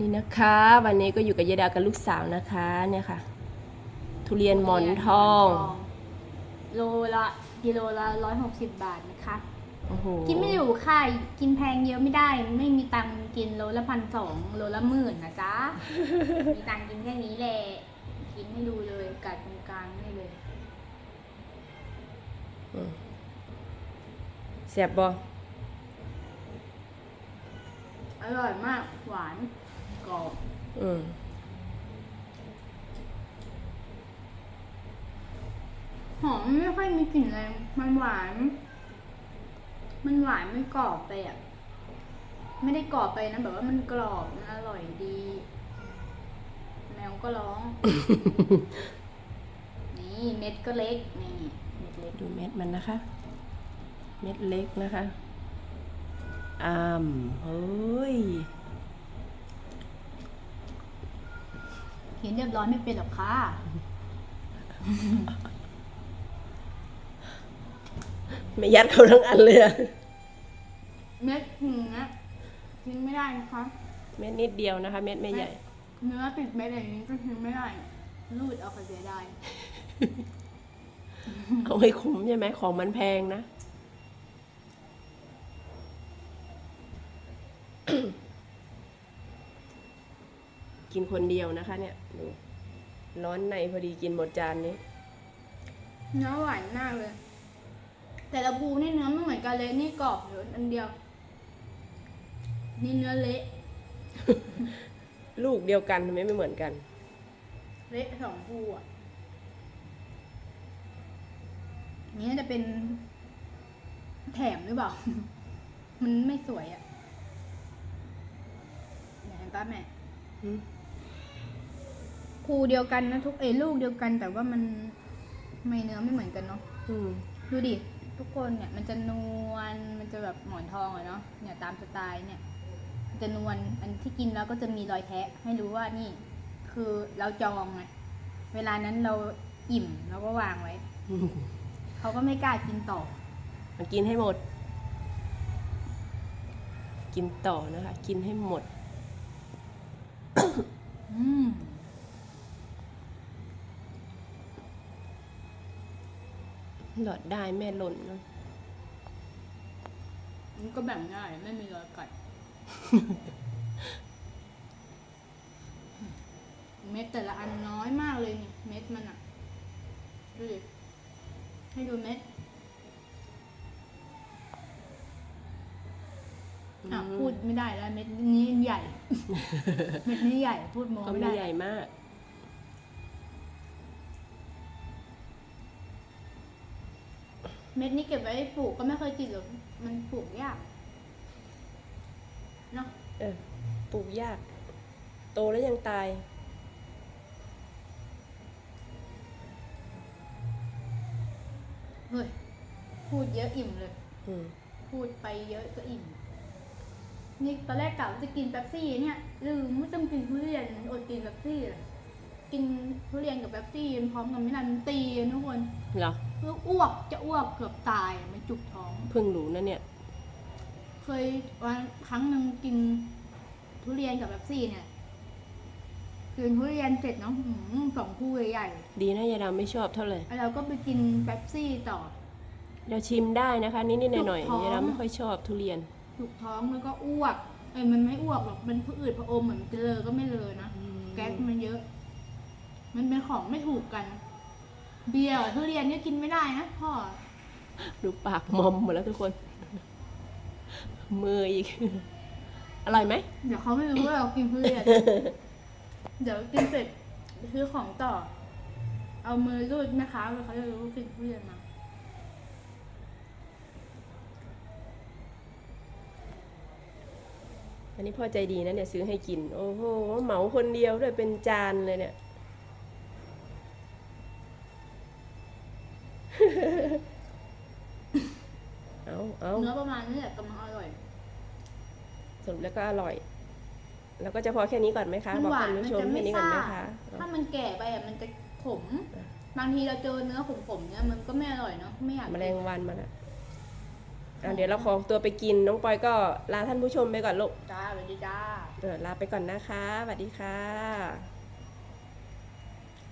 นี่นะคะ วันนี้ก็อยู่กับยายดากับลูกสาวนะคะเนี่ยค่ะ ทุเรียนหมอนทอง โลละกิโลละร้อยหกสิบบาทนะคะโอ้โหกินไม่อยู่ค่ะกินแพงเยอะไม่ได้ ไม่มีตังค์กินโลละพันสองโลละหมื่นนะจ๊ะ มีตังค์กินแค่นี้แหละกินให้ดูเลยกัดตรงกลางนี่เลยอืมแซ่บบ่อร่อยมากหวาน กรอบอืมหอมไม่ค่อยมีกลิ่นอะไรมันหวาน มันหวานไม่กรอบไปอะ ไม่ได้กรอบไปนะแบบว่ามันกรอบมันอร่อยดี แมวก็ร้อง นี่เม็ดก็เล็ก นี่เม็ดเล็กดูเม็ดมันนะคะ เม็ดเล็กนะคะอามเฮ้ย เห็นเรียบร้อยไม่เป็นหรอกค่ะไม่ยัดเขาทั้งอันเลยอะเม็ดหนึ่งนะกินไม่ได้นะคะเม็ดนิดเดียวนะคะ เม็ดไม่ใหญ่ เนื้อติดเม็ดอย่างนี้ก็กินไม่ได้ รูดเอาไปเสียดายเอาให้คุ้มใช่ไหมของมันแพงนะ กินคนเดียวนะคะ เนี่ยดูร้อนในพอดีกินหมดจานนี้เนื้อหวานมากเลย แต่ละภูนี่เนื้อไม่เหมือนกันเลยนี่กรอบอยู่อันเดียว นี่เนื้อเละลูกเดียวกันทำไมไม่เหมือนกัน เละสองภูอะนี่น่าจะเป็นแถมหรือเปล่า มันไม่สวยอะเนี่ยเห็นป้าแม่อืม ภูเดียวกันนะทุกเอยลูกเดียวกัน แต่ว่ามันไม่เนื้อไม่เหมือนกันเนาะอืมดูดิทุกคนเนี่ยมันจะนวลมันจะแบบหมอนทองอะเนาะเนี่ยตามสไตล์เนี่ยมันจะนวลอันที่กินแล้วก็จะมีรอยแทะให้รู้ว่านี่ คือเราจองไงเวลานั้นเราอิ่มเราก็วางไว้ เขาก็ไม่กล้ากินต่อ มากินให้หมด กินต่อนะคะ กินให้หมด อืม หลอดได้แม่หล่นเนอะมันก็แบ่งง่ายไม่มีรอยกัด เม็ดแต่ละอันน้อยมากเลยเนี่ย เม็ดมันอะดูดิให้ดูเม็ดอะพูดไม่ได้แล้วเม็ดนี้ใหญ่ เม็ดนี้ใหญ่พูดโมก็ไม่ไม่ได้ใหญ่มาก เม็ดนี้เก็บไว้ปลูกก็ไม่เคยกินหรอกมันปลูกยากเนาะเออปลูกยาก โตแล้วยังตาย เฮ้ย พูดเยอะอิ่มเลย อืมพูดไปเยอะก็อิ่ม นี่ตอนแรกกะว่าจะกินแป๊บซี่เนี่ย ลืมไม่ต้องกินทุเรียนอดกินแป๊บซี่เลย กินทุเรียนกับแป๊บซี่พร้อมกันไม่นานมันตีกันทุกคนเหรอเพื่ออ้วกจะอ้วกเกือบตายมันจุกท้อง เพิ่งรู้นะเนี่ย เคยวันครั้งหนึ่งกินทุเรียนกับแบบซี่เนี่ยกินทุเรียนเสร็จเนาะอื้อหือสองคู่ใหญ่ดีนะยายดาวไม่ชอบเท่าไหร่ๆแล้วเราก็ไปกินแป๊บซี่ต่อ เราชิมได้นะคะนิดๆหน่อยจุกท้อง ๆยายดาวไม่ค่อยชอบทุเรียนถูกท้องแล้วก็อ้วกเอ้ยมันไม่อ้วกหรอกมันผะอืดผะอมเหมือนจะเลอก็ไม่เลอนะแก๊สมันเยอะ มันเป็นของไม่ถูกกัน เบียร์กับทุเรียนเนี่ยกินไม่ได้นะพ่อ ดูปากมอมหมดแล้วทุกคน มืออีก อร่อยไหม เดี๋ยวเขาไม่รู้ว่าเรากินทุเรียน เดี๋ยวกินเสร็จไปซื้อของต่อ เอามือรูดแม่ค้าเลยเขาจะรู้ว่ากินทุเรียนมา อันนี้พ่อใจดีนะเนี่ยซื้อให้กิน โอ้โห เหมาคนเดียวด้วยเป็นจานเลยเนี่ย เอาเอาเนื้อประมาณนี้แหละกำลังอร่อยสรุปแล้วก็อร่อย แล้วก็จะพอแค่นี้ก่อนไหมคะมันบอกหวาคุนณมันผู้ชมจะแค่ไม่นี้ก่อนซ่าไหมคะถ้ามันแก่ไปอะมันจะขม บางทีเราเจอเนื้อขมๆเนี่ยมันก็ไม่อร่อยเนาะไม่อยากแมลงวันมาแล้วอะเดี๋ยวเราขอตัวไปกินน้องปอยก็ลาท่านผู้ชมไปก่อนลูกจ้าสวัสดีจ้าเออลาไปก่อนนะคะสวัสดีค่ะ